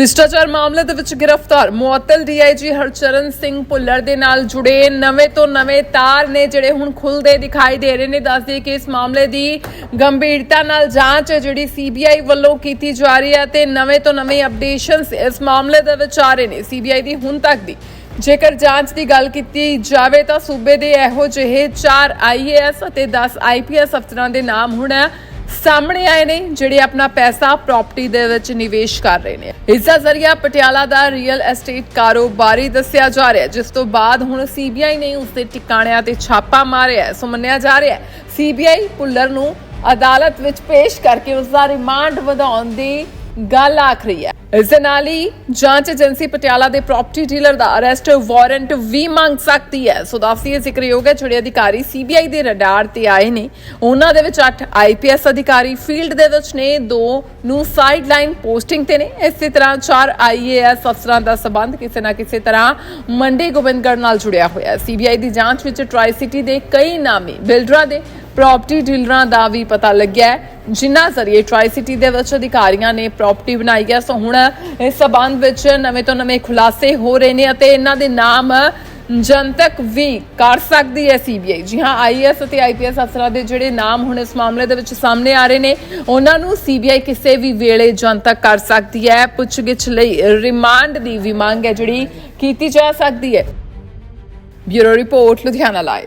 ਭ੍ਰਿਸ਼ਟਾਚਾਰ ਮਾਮਲੇ ਦੇ ਵਿੱਚ ਗ੍ਰਿਫਤਾਰ। ਮੁਅੱਤਲ ਡੀਆਈਜੀ ਹਰਚਰਨ ਸਿੰਘ ਭੁੱਲਰ ਦੇ ਨਾਲ ਜੁੜੇ ਨਵੇਂ ਤੋਂ ਨਵੇਂ ਤਾਰ ਨੇ ਜਿਹੜੇ ਹੁਣ ਖੁੱਲਦੇ ਦਿਖਾਈ ਦੇ ਰਹੇ ਨੇ। ਦੱਸਦੇ ਕਿ ਇਸ ਮਾਮਲੇ ਦੀ ਗੰਭੀਰਤਾ ਨਾਲ ਜਾਂਚ ਹੈ ਜਿਹੜੀ ਸੀਬੀਆਈ ਵੱਲੋਂ ਕੀਤੀ ਜਾ ਰਹੀ ਹੈ ਤੇ ਨਵੇਂ ਤੋਂ ਨਵੇਂ ਅਪਡੇਸ਼ਨਸ ਇਸ ਮਾਮਲੇ ਦੇ ਵਿੱਚ ਆ ਰਹੇ ਨੇ। ਸੀਬੀਆਈ ਦੀ ਹੁਣ ਤੱਕ ਦੀ ਜੇਕਰ ਜਾਂਚ ਦੀ ਗੱਲ ਕੀਤੀ ਜਾਵੇ ਤਾਂ ਸੂਬੇ ਦੇ ਇਹੋ ਜਿਹੇ 4 ਆਈਏਐਸ ਅਤੇ 10 ਆਈਪੀਐਸ ਅਫਸਰਾਂ ਦੇ ਨਾਮ ਹੁਣ ਸਾਹਮਣੇ ਆਏ ਨੇ ਜਿਹੜੇ ਆਪਣਾ ਪੈਸਾ ਪ੍ਰਾਪਰਟੀ ਦੇ ਵਿੱਚ ਨਿਵੇਸ਼ ਕਰ ਰਹੇ ਨੇ। ਇਸ ਦਾ ਜ਼ਰੀਆ ਪਟਿਆਲਾ ਦਾ ਰੀਅਲ ਐਸਟੇਟ ਕਾਰੋਬਾਰੀ ਦੱਸਿਆ ਜਾ ਰਿਹਾ ਜਿਸ ਤੋਂ ਬਾਅਦ ਹੁਣ ਸੀਬੀਆਈ ਨੇ ਉਸ ਦੇ ਟਿਕਾਣਿਆਂ ਤੇ ਛਾਪਾ ਮਾਰਿਆ ਸੋ ਮੰਨਿਆ ਜਾ ਰਿਹਾ ਹੈ ਸੀਬੀਆਈ ਪੁੱਲਰ ਨੂੰ ਅਦਾਲਤ ਵਿੱਚ ਪੇਸ਼ ਕਰਕੇ ਉਸ ਦਾ ਰਿਮਾਂਡ ਵਧਾਉਣ ਦੀ ਗੱਲ ਆਖ ਹੈ। ਇਸ ਦੇ ਨਾਲ ਹੀ ਜਾਂਚ ਏਜੰਸੀ ਪਟਿਆਲਾ ਦੇ ਪ੍ਰਾਪਰਟੀ ਡੀਲਰ ਦਾ ਅਰੈਸਟ ਵਾਰੰਟ ਵੀ ਮੰਗ ਸਕਦੀ ਹੈ। ਸੋ ਦੱਸਦੀ ਹੈ, ਜ਼ਿਕਰਯੋਗ ਹੈ, ਜਿਹੜੇ ਅਧਿਕਾਰੀ ਸੀਬੀਆਈ ਦੇ ਰਡਾਰ ਤੇ ਆਏ ਨੇ, ਉਹਨਾਂ ਦੇ ਵਿੱਚ 8 ਆਈਪੀਐਸ ਅਧਿਕਾਰੀ ਫੀਲਡ ਦੇ ਵਿੱਚ ਨੇ, ਦੋ ਨੂੰ ਸਾਈਡਲਾਈਨ ਪੋਸਟਿੰਗ ਤੇ ਨੇ। ਇਸੇ ਤਰ੍ਹਾਂ 4 ਆਈਏਐਸ ਅਫਸਰਾਂ ਦਾ ਸਬੰਧ ਕਿਸੇ ਨਾ ਕਿਸੇ ਤਰ੍ਹਾਂ ਮੰਡੀ ਗੋਬਿੰਦਗੜ੍ਹ ਨਾਲ ਜੁੜਿਆ ਹੋਇਆ ਹੈ। ਸੀਬੀਆਈ ਦੀ ਜਾਂਚ ਵਿੱਚ ਟਰਾਈ ਸਿਟੀ ਦੇ ਕਈ ਨਾਮੀ, ਬਿਲਡਰਾਂ ਦੇ ਪ੍ਰਾਪਰਟੀ ਡੀਲਰਾਂ ਦਾ ਵੀ ਪਤਾ ਲੱਗਿਆ ਜਿਨ੍ਹਾਂ ਜ਼ਰੀਏ ਟਰਾਈ ਸਿਟੀ ਦੇ ਵਿੱਚ ਅਧਿਕਾਰੀਆਂ ਨੇ ਪ੍ਰਾਪਰਟੀ ਬਣਾਈ ਹੈ। ਸੋ ਹੁਣ ਇਸ ਸਬੰਧ ਵਿੱਚ ਨਵੇਂ ਤੋਂ ਨਵੇਂ ਖੁਲਾਸੇ ਹੋ ਰਹੇ ਨੇ ਅਤੇ ਇਹਨਾਂ ਦੇ ਨਾਮ ਜਨਤਕ ਵੀ ਕਰ ਸਕਦੀ ਹੈ ਸੀਬੀਆਈ ਜੀ ਹਾਂ ਆਈਐਸ ਅਤੇ ਆਈਪੀਐਸ ਅਫਸਰਾਂ ਦੇ ਜਿਹੜੇ ਨਾਮ ਹੁਣ ਇਸ ਮਾਮਲੇ ਦੇ ਵਿੱਚ ਸਾਹਮਣੇ ਆ ਰਹੇ ਨੇ, ਉਹਨਾਂ ਨੂੰ ਸੀਬੀਆਈ ਕਿਸੇ ਵੀ ਵੇਲੇ ਜਨਤਕ ਕਰ ਸਕਦੀ ਹੈ। ਪੁੱਛਗਿੱਛ ਲਈ ਰਿਮਾਂਡ ਦੀ ਵੀ ਮੰਗ ਹੈ ਜਿਹੜੀ ਕੀਤੀ ਜਾ ਸਕਦੀ ਹੈ। Bureau report, Ludhiana live.